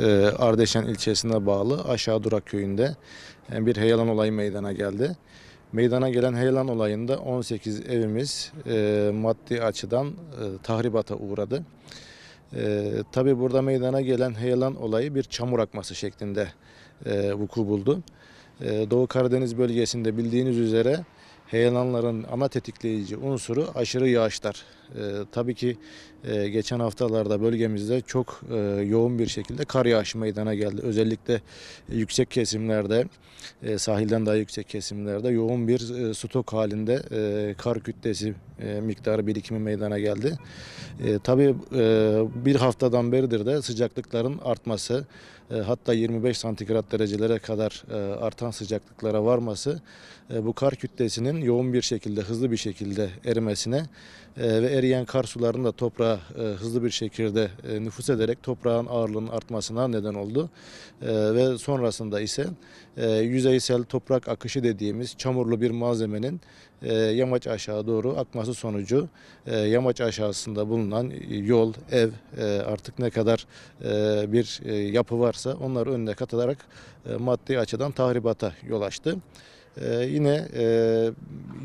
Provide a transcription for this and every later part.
e, Ardeşen ilçesine bağlı Aşağı Durak köyünde e, bir heyelan olayı meydana geldi. Meydana gelen heyelan olayında 18 evimiz e, maddi açıdan e, tahribata uğradı. E, tabii burada meydana gelen heyelan olayı bir çamur akması şeklinde vuku buldu. Doğu Karadeniz bölgesinde bildiğiniz üzere heyelanların ana tetikleyici unsuru aşırı yağışlar. E, tabii ki e, geçen haftalarda bölgemizde çok e, yoğun bir şekilde kar yağışı meydana geldi. Özellikle yüksek kesimlerde, e, sahilden daha yüksek kesimlerde yoğun bir e, stok halinde e, kar kütlesi e, miktarı birikimi meydana geldi. E, tabii e, bir haftadan beridir de sıcaklıkların artması, e, hatta 25 santigrat derecelere kadar e, artan sıcaklıklara varması e, bu kar kütlesinin yoğun bir şekilde, hızlı bir şekilde erimesine e, ve eriyen kar sularının da toprağa e, hızlı bir şekilde e, nüfus ederek toprağın ağırlığının artmasına neden oldu. Ve sonrasında ise yüzeysel toprak akışı dediğimiz çamurlu bir malzemenin yamaç aşağı doğru akması sonucu yamaç aşağısında bulunan yol, ev artık ne kadar bir yapı varsa onları önüne katılarak e, maddi açıdan tahribata yol açtı. Ee, yine e,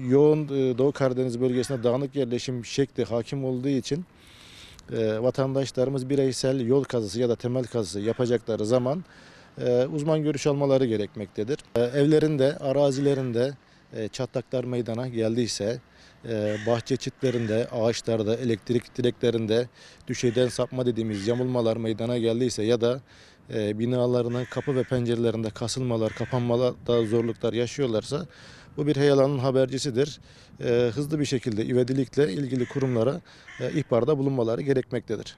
yoğun e, Doğu Karadeniz bölgesinde dağınık yerleşim şekli hakim olduğu için e, vatandaşlarımız bireysel yol kazısı ya da temel kazısı yapacakları zaman e, uzman görüş almaları gerekmektedir. E, evlerinde, arazilerinde e, çatlaklar meydana geldiyse, e, bahçe çitlerinde, ağaçlarda, elektrik direklerinde düşeyden sapma dediğimiz yamulmalar meydana geldiyse ya da e, binalarının kapı ve pencerelerinde kasılmalar, kapanmalarda zorluklar yaşıyorlarsa bu bir heyelanın habercisidir. E, hızlı bir şekilde ivedilikle ilgili kurumlara e, ihbarda bulunmaları gerekmektedir.